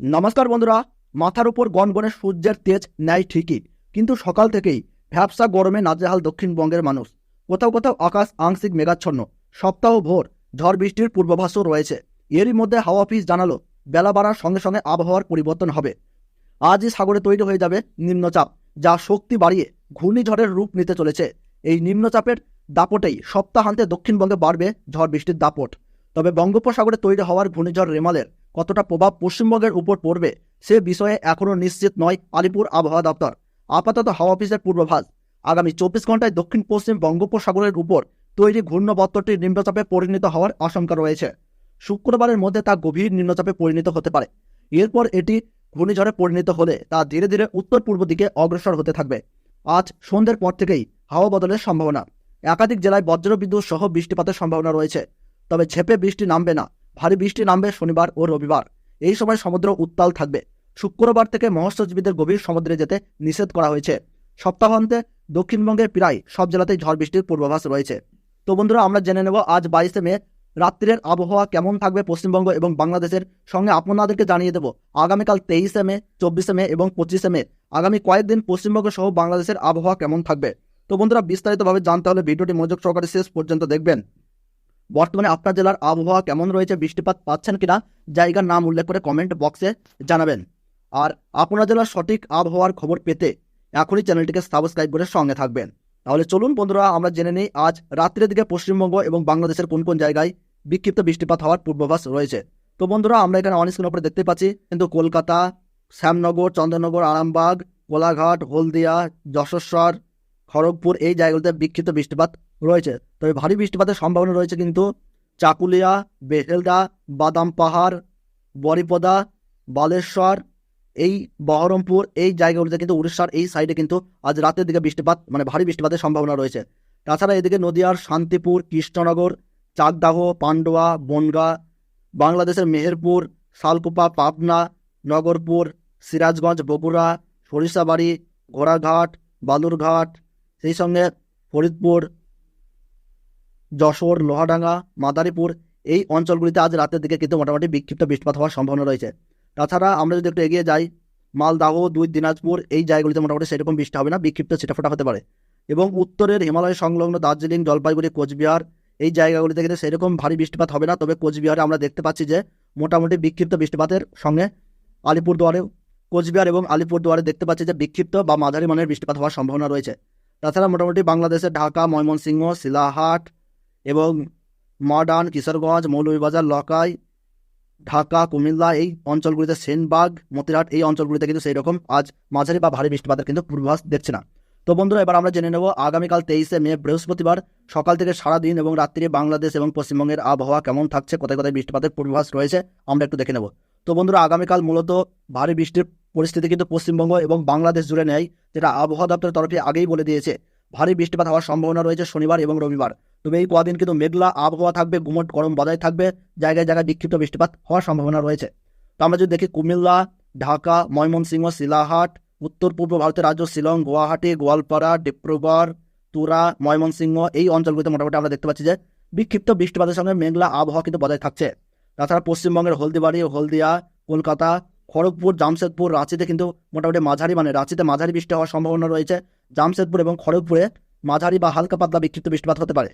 নমস্কার বন্ধুরা, মাথার উপর গনগনে সূর্যের তেজ নেয় ঠিকই, কিন্তু সকাল থেকেই ভ্যাবসা গরমে নাজেহাল দক্ষিণবঙ্গের মানুষ। কোথাও কোথাও আকাশ আংশিক মেঘাচ্ছন্ন, সপ্তাহ ভোর ঝড় বৃষ্টির পূর্বাভাসও রয়েছে। এরই মধ্যে হাওয়া অফিস জানালো, বেলা বাড়ার সঙ্গে সঙ্গে আবহাওয়ার পরিবর্তন হবে। আজই সাগরে তৈরি হয়ে যাবে নিম্নচাপ, যা শক্তি বাড়িয়ে ঘূর্ণিঝড়ের রূপ নিতে চলেছে। এই নিম্নচাপের দাপটেই সপ্তাহান্তে দক্ষিণবঙ্গে বাড়বে ঝড় বৃষ্টির দাপট। তবে বঙ্গোপসাগরে তৈরি হওয়ার ঘূর্ণিঝড় রেমালের কতটা প্রভাব পশ্চিমবঙ্গের উপর পড়বে সে বিষয়ে এখনও নিশ্চিত নয় আলিপুর আবহাওয়া দপ্তর। আপাতত হাওয়া অফিসের পূর্বাভাস। আগামী চব্বিশ ঘন্টায় দক্ষিণ পশ্চিম বঙ্গোপসাগরের উপর তৈরি ঘূর্ণবত্তরটি নিম্নচাপে পরিণত হওয়ার আশঙ্কা রয়েছে। শুক্রবারের মধ্যে তা গভীর নিম্নচাপে পরিণত হতে পারে। এরপর এটি ঘূর্ণিঝড়ে পরিণত হলে তা ধীরে ধীরে উত্তর পূর্ব দিকে অগ্রসর হতে থাকবে। আজ সন্ধ্যের পর থেকেই হাওয়া বদলের সম্ভাবনা। একাধিক জেলায় বজ্রবিদ্যুৎ সহ বৃষ্টিপাতের সম্ভাবনা রয়েছে। তবে ঝেপে বৃষ্টি নামবে না। ভারী বৃষ্টি নামবে শনিবার ও রবিবার। এই সময় সমুদ্র উত্তাল থাকবে। শুক্রবার থেকে মৎস্যজীবীদের গভীর সমুদ্রে যেতে নিষেধ করা হয়েছে। সপ্তাহান্তে দক্ষিণবঙ্গের প্রায় সব জেলাতেই ঝড় বৃষ্টির পূর্বাভাস রয়েছে। তো বন্ধুরা, আমরা জেনে নেব আজ বাইশে মে রাত্রের আবহাওয়া কেমন থাকবে পশ্চিমবঙ্গ এবং বাংলাদেশের সঙ্গে আপনাদেরকে জানিয়ে দেব আগামীকাল তেইশে মে, চব্বিশে মে এবং পঁচিশে মে। আগামী কয়েকদিন পশ্চিমবঙ্গ সহ বাংলাদেশের আবহাওয়া কেমন থাকবে? তো বন্ধুরা, বিস্তারিতভাবে জানতে হলে ভিডিওটি মনোযোগ সহকারে শেষ পর্যন্ত দেখবেন। বর্তমানে আপনার জেলার আবহাওয়া কেমন রয়েছে, বৃষ্টিপাত পাচ্ছেন কিনা, জায়গার নাম উল্লেখ করে কমেন্ট বক্সে জানাবেন। আর আপনার জেলার সঠিক আবহাওয়ার খবর পেতে এখনই চ্যানেলটিকে সাবস্ক্রাইব করে সঙ্গে থাকবেন। তাহলে চলুন বন্ধুরা, আমরা জেনে নিই, আজ রাত্রের দিকে পশ্চিমবঙ্গ এবং বাংলাদেশের কোন কোন জায়গায় বিক্ষিপ্ত বৃষ্টিপাত হওয়ার পূর্বাভাস রয়েছে। তো বন্ধুরা, আমরা এখানে অন স্ক্রিন উপরে দেখতে পাচ্ছি, কিন্তু কলকাতা, শ্যামনগর, চন্দ্রনগর, আরামবাগ, কোলাঘাট, হলদিয়া, যশস্বর, খড়গপুর এই জায়গাগুলোতে বিক্ষিপ্ত বৃষ্টিপাত রয়েছে। তবে ভারী বৃষ্টিপাতের সম্ভাবনা রয়েছে কিন্তু চাকুলিয়া বেহেলদা বাদাম পাহাড়, বরিপদা, বালেশ্বর, এই বহরমপুর, এই জায়গাগুলিতে কিন্তু উড়িষ্যার এই সাইডে কিন্তু আজ রাতের দিকে বৃষ্টিপাত মানে ভারী বৃষ্টিপাতের সম্ভাবনা রয়েছে। তাছাড়া এদিকে নদিয়ার শান্তিপুর, কৃষ্ণনগর, চাকদাহ, পান্ডুয়া, বনগা, বাংলাদেশের মেহেরপুর, শালকুপা, পাবনা, নগরপুর, সিরাজগঞ্জ, বগুড়া, সরিষাবাড়ি ঘোড়াঘাট বালুরঘাট, সেই সঙ্গে ফরিদপুর যশোর, লোহাডাঙ্গা, মাদারীপুর এই অঞ্চলগুলিতে আজ রাতের দিকে কিন্তু মোটামুটি বিক্ষিপ্ত বৃষ্টিপাত হওয়ার সম্ভাবনা রয়েছে। তাছাড়া আমরা যদি একটু এগিয়ে যাই, মালদাহ, দুই দিনাজপুর এই জায়গাগুলিতে মোটামুটি সেরকম বৃষ্টি হবে না, বিক্ষিপ্ত ছিটাফোটা হতে পারে। এবং উত্তরের হিমালয় সংলগ্ন দার্জিলিং, জলপাইগুড়ি, কোচবিহার এই জায়গাগুলিতে কিন্তু সেরকম ভারী বৃষ্টিপাত হবে না। তবে কোচবিহারে আমরা দেখতে পাচ্ছি যে মোটামুটি বিক্ষিপ্ত বৃষ্টিপাতের সঙ্গে আলিপুরদুয়ারে কোচবিহার এবং আলিপুরদুয়ারে দেখতে পাচ্ছি যে বিক্ষিপ্ত বা মাঝারি মানের বৃষ্টিপাত হওয়ার সম্ভাবনা রয়েছে। তাছাড়া মোটামুটি বাংলাদেশের ঢাকা, ময়মনসিংহ, শিলাহাট এবং মডার্ন কিশোরগঞ্জ, মৌলভীবাজার, লকাই, ঢাকা, কুমিল্লা এই অঞ্চলগুলিতে সেনবাগ মতিরাট এই অঞ্চলগুলিতে কিন্তু সেই রকম আজ মাঝারি বা ভারী বৃষ্টিপাতের কিন্তু পূর্বাভাস দেখছে না। তো বন্ধুরা, এবার আমরা জেনে নেব আগামীকাল তেইশে মে, বৃহস্পতিবার সকাল থেকে সারা দিন এবং রাত্রি বাংলাদেশ এবং পশ্চিমবঙ্গের আবহাওয়া কেমন থাকছে, কোথায় কোথায় বৃষ্টিপাতের পূর্বাভাস রয়েছে, আমরা একটু দেখে নেব। তো বন্ধুরা, আগামীকাল মূলত ভারী বৃষ্টির পরিস্থিতি কিন্তু পশ্চিমবঙ্গ এবং বাংলাদেশ জুড়ে নেয়, যেটা আবহাওয়া দপ্তরের তরফে আগেই বলে দিয়েছে। ভারী বৃষ্টিপাত হওয়ার সম্ভাবনা রয়েছে শনিবার এবং রবিবার। তবে এই কদিন কিন্তু মেঘলা আবহাওয়া থাকবে গুমট গরম বজায় থাকবে, জায়গায় জায়গায় বিক্ষিপ্ত বৃষ্টিপাত হওয়ার সম্ভাবনা রয়েছে। তো আমরা যদি দেখি কুমিল্লা, ঢাকা, ময়মনসিংহ, শিলাহাট, উত্তর পূর্ব ভারতের রাজ্য শিলং, গুয়াহাটি, গোয়ালপাড়া, ডিব্রুগড়, তুরা, ময়মনসিংহ, এই অঞ্চলগুলিতে মোটামুটি আমরা দেখতে পাচ্ছি যে বিক্ষিপ্ত বৃষ্টিপাতের সঙ্গে মেঘলা আবহাওয়া কিন্তু বজায় থাকছে। তাছাড়া পশ্চিমবঙ্গের হলদিবাড়ি, হলদিয়া, কলকাতা, খড়গপুর, জামশেদপুর, রাঁচিতে কিন্তু মোটামুটি মাঝারি মানে রাঁচিতে মাঝারি বৃষ্টি হওয়ার সম্ভাবনা রয়েছে। জামশেদপুর এবং খড়গপুরে মাঝারি বা হালকা পাতলা বিক্ষিপ্ত বৃষ্টিপাত হতে পারে।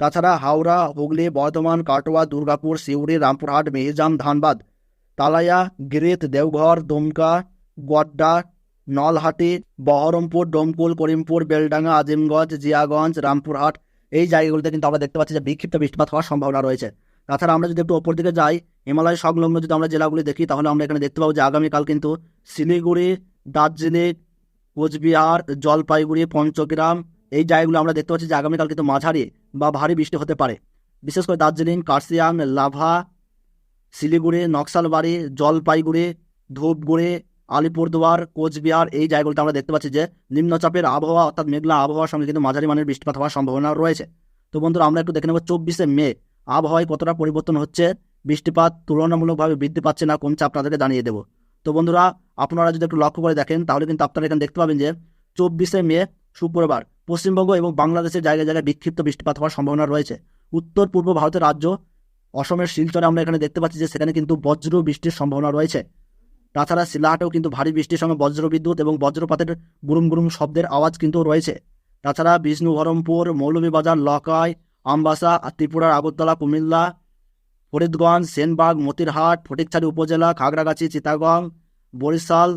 তাছাড়া হাওড়া, হুগলি, বর্ধমান, কাটোয়া, দুর্গাপুর, সিউড়ি, রামপুরহাট, মেহিজাম, ধানবাদ, তালাইয়া, গিরিত, দেওঘর, দুমকা, গোড্ডা, নলহাটি, বহরমপুর, ডোমকুল, করিমপুর, বেলডাঙ্গা, আজিমগঞ্জ, জিয়াগঞ্জ, রামপুরহাট এই জায়গাগুলিতে কিন্তু আমরা দেখতে পাচ্ছি যে বিক্ষিপ্ত বৃষ্টিপাত হওয়ার সম্ভাবনা রয়েছে। তাছাড়া আমরা যদি একটু ওপর দিকে যাই, হিমালয় সংলগ্ন যদি আমরা জেলাগুলি দেখি, তাহলে আমরা এখানে দেখতে পাবো যে আগামীকাল কিন্তু শিলিগুড়ি, দার্জিলিং, কোচবিহার, জলপাইগুড়ি, পঞ্চগ্রাম এই জায়গাগুলো আমরা দেখতে পাচ্ছি যে আগামীকাল কিন্তু মাঝারি বা ভারী বৃষ্টি হতে পারে। বিশেষ করে দার্জিলিং, কার্সিয়াং, লাভা, শিলিগুড়ি, নকশালবাড়ি, জলপাইগুড়ি, ধূপগুড়ি, আলিপুরদুয়ার, কোচবিহার এই জায়গাগুলোতে আমরা দেখতে পাচ্ছি যে নিম্নচাপের আবহাওয়া অর্থাৎ মেঘলা আবহাওয়ার সঙ্গে কিন্তু মাঝারি মানের বৃষ্টিপাত হওয়ার সম্ভাবনা রয়েছে। তো বন্ধুরা, আমরা একটু দেখে নেব চব্বিশে মে আবহাওয়ায় কতটা পরিবর্তন হচ্ছে, বৃষ্টিপাত তুলনামূলকভাবে বৃদ্ধি পাচ্ছে না কমছে আপনাদেরকে জানিয়ে দেবো। তো বন্ধুরা, আপনারা যদি একটু লক্ষ্য করে দেখেন, তাহলে কিন্তু আপনারা এখানে দেখতে পাবেন যে চব্বিশে মে শুক্রবার পশ্চিমবঙ্গ এবং বাংলাদেশের জায়গায় জায়গায় বিক্ষিপ্ত বৃষ্টিপাত হওয়ার সম্ভাবনা রয়েছে। উত্তর পূর্ব ভারতের রাজ্য, অসমের শিলচরে আমরা এখানে দেখতে পাচ্ছি যে সেখানে কিন্তু বজ্র বৃষ্টির সম্ভাবনা রয়েছে। তাছাড়া শিলাহাটেও কিন্তু ভারী বৃষ্টির সঙ্গে বজ্রবিদ্যুৎ এবং বজ্রপাতের গুরুম গুরুম শব্দের আওয়াজ কিন্তু রয়েছে। তাছাড়া বিষ্ণুবহরমপুর মৌলভীবাজার, লকাই, আমবাসা, ত্রিপুরার আগরতলা, কুমিল্লা, ফরিদগঞ্জ, সেনবাগ, মতিরহাট, ফটিকছড়ি উপজেলা, খাগড়াগাছি চিতাগং বরিশাল,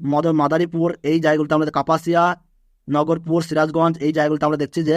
মদ, মাদারীপুর, এই জায়গাগুলোতে আমাদের কাপাসিয়া নগরপুর সিরাজগঞ্জ, এই জায়গাগুলোতে আমরা দেখছি যে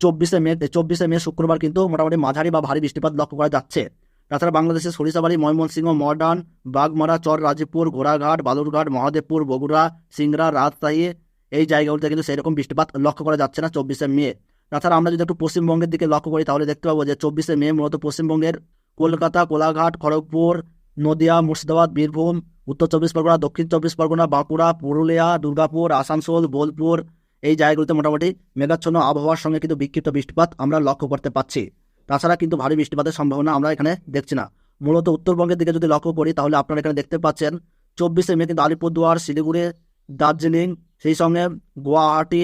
চব্বিশে মে চব্বিশে মে শুক্রবার কিন্তু মোটামুটি মাঝারি বা ভারী বৃষ্টিপাত লক্ষ্য করা যাচ্ছে। তাছাড়া বাংলাদেশের সরিষাবাড়ি, ময়মনসিংহ মর্ডান বাগমারা, চর, রাজীবপুর ঘোড়াঘাট বালুরঘাট, মহাদেবপুর, বগুড়া, সিংড়া, রাজশাহী, এই জায়গাগুলোতে কিন্তু সেরকম বৃষ্টিপাত লক্ষ্য করা যাচ্ছে না চব্বিশে মে। তাছাড়া আমরা যদি একটু পশ্চিমবঙ্গের দিকে লক্ষ্য করি তাহলে দেখতে পাবো যে চব্বিশে মে মূলত পশ্চিমবঙ্গের কলকাতা, কোলাঘাট, খড়গপুর, নদিয়া, মুর্শিদাবাদ, বীরভূম উত্তর চব্বিশ পরগনা, দক্ষিণ চব্বিশ পরগনা, বাঁকুড়া, পুরুলিয়া, দুর্গাপুর, আসানসোল, বোলপুর, এই জায়গাগুলোতে মোটামুটি মেঘাচ্ছন্ন আবহাওয়ার সঙ্গে কিন্তু বিক্ষিপ্ত বৃষ্টিপাত আমরা লক্ষ্য করতে পারছি তাছাড়া কিন্তু ভারী বৃষ্টিপাতের সম্ভাবনা আমরা এখানে দেখছি না। মূলত উত্তরবঙ্গের দিকে যদি লক্ষ্য করি, তাহলে আপনারা এখানে দেখতে পাচ্ছেন চব্বিশে মে কিন্তু আলিপুরদুয়ার, শিলিগুড়ি, দার্জিলিং, সেই সঙ্গে গুয়াহাটি,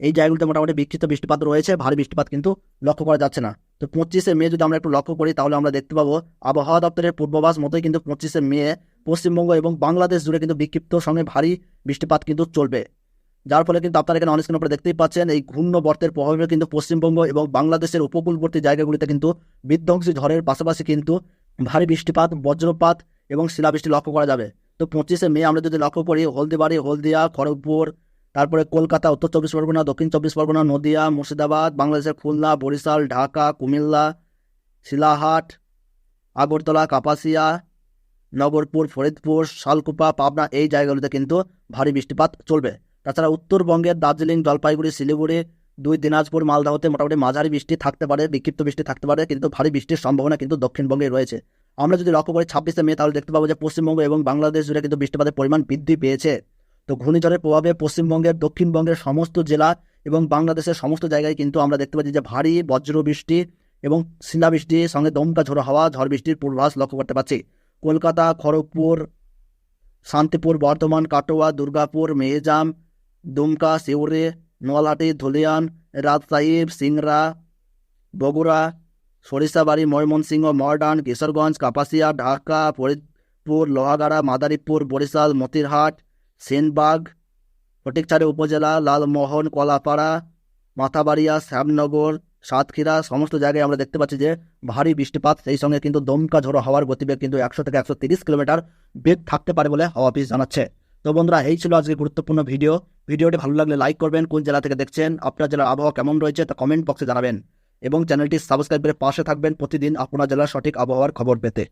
এই জায়গাগুলোতে মোটামুটি বিক্ষিপ্ত বৃষ্টিপাত রয়েছে, ভারী বৃষ্টিপাত কিন্তু লক্ষ্য করা যাচ্ছে না। তো পঁচিশে মে যদি আমরা একটু লক্ষ্য করি, তাহলে আমরা দেখতে পাবো আবহাওয়া দপ্তরের পূর্বাভাস মতোই কিন্তু পঁচিশে মে পশ্চিমবঙ্গ এবং বাংলাদেশ জুড়ে কিন্তু বিক্ষিপ্ত সঙ্গে ভারী বৃষ্টিপাত কিন্তু চলবে। যার ফলে কিন্তু আপনারা এখানে অনেক উপরে দেখতেই পাচ্ছেন, এই ঘূর্ণবর্তের প্রভাবে কিন্তু পশ্চিমবঙ্গ এবং বাংলাদেশের উপকূলবর্তী জায়গাগুলিতে কিন্তু বিধ্বংসী ঝড়ের পাশাপাশি কিন্তু ভারী বৃষ্টিপাত, বজ্রপাত এবং শিলাবৃষ্টি লক্ষ্য করা যাবে। তো পঁচিশে মে আমরা যদি লক্ষ্য করি, হলদিবাড়ি, হলদিয়া, খড়গপুর, তারপরে কলকাতা, উত্তর চব্বিশ পরগনা, দক্ষিণ চব্বিশ পরগনা, নদিয়া, মুর্শিদাবাদ, বাংলাদেশের খুলনা, বরিশাল, ঢাকা, কুমিল্লা, শিলাহাট, আগরতলা, কাপাসিয়া নগরপুর, ফরিদপুর, শালকুপা, পাবনা এই জায়গাগুলোতে কিন্তু ভারী বৃষ্টিপাত চলবে। তাছাড়া উত্তরবঙ্গের দার্জিলিং, জলপাইগুড়ি, শিলিগুড়ি, দুই দিনাজপুর মালদাহতে মোটামুটি মাঝারি বৃষ্টি থাকতে পারে, বিক্ষিপ্ত বৃষ্টি থাকতে পারে, কিন্তু ভারী বৃষ্টির সম্ভাবনা কিন্তু দক্ষিণবঙ্গে রয়েছে। আমরা যদি লক্ষ্য করি ছাব্বিশে মে, তাহলে দেখতে পাবো যে পশ্চিমবঙ্গ এবং বাংলাদেশ জুড়ে কিন্তু বৃষ্টিপাতের পরিমাণ বৃদ্ধি পেয়েছে। তো ঘূর্ণিঝড়ের প্রভাবে পশ্চিমবঙ্গের, দক্ষিণবঙ্গের সমস্ত জেলা এবং বাংলাদেশের সমস্ত জায়গায় কিন্তু আমরা দেখতে পাচ্ছি যে ভারী বজ্র বৃষ্টি এবং শিলাবৃষ্টির সঙ্গে দমকা ঝোড়ো হাওয়া, ঝড় বৃষ্টির পূর্বাভাস লক্ষ্য করতে পারছি। কলকাতা, খড়গপুর, শান্তিপুর, বর্ধমান, কাটোয়া, দুর্গাপুর মেহেজাম দুমকা, সিউড়ি নোয়ালহাটি ধুলিয়ান, রাজশাহী, সিংড়া, বগুড়া, সরিষাবাড়ি, ময়মনসিংহ মর্ডান কিশোরগঞ্জ, কাপাসিয়া, ঢাকা, ফরিদপুর, লোহাগাড়া, মাদারীপুর, বরিশাল, মতিরহাট, সেনবাগ, ফটিকছড়ি উপজেলা, লালমোহন, কলাপাড়া, মাথাবাড়িয়া, শ্যামনগর সাতক্ষীরা, সমস্ত জায়গায় আমরা দেখতে পাচ্ছি যে ভারী বৃষ্টিপাত, সেই সঙ্গে কিন্তু দমকা ঝোড়ো হওয়ার গতিবেগ কিন্তু একশো থেকে একশো কিলোমিটার বেগ থাকতে পারে বলে হাওয়া অফিস জানাচ্ছে। তো বন্ধুরা, এই ছিল আজকে গুরুত্বপূর্ণ ভিডিও। ভিডিওটি ভালো লাগলে লাইক করবেন, কোন জেলা থেকে দেখছেন, আপনার জেলার আবহাওয়া কেমন রয়েছে তা কমেন্ট বক্সে জানাবেন। এবং চ্যানেলটি সাবস্ক্রাইব করে পাশে থাকবেন প্রতিদিন আপনার জেলার সঠিক আবহাওয়ার খবর পেতে।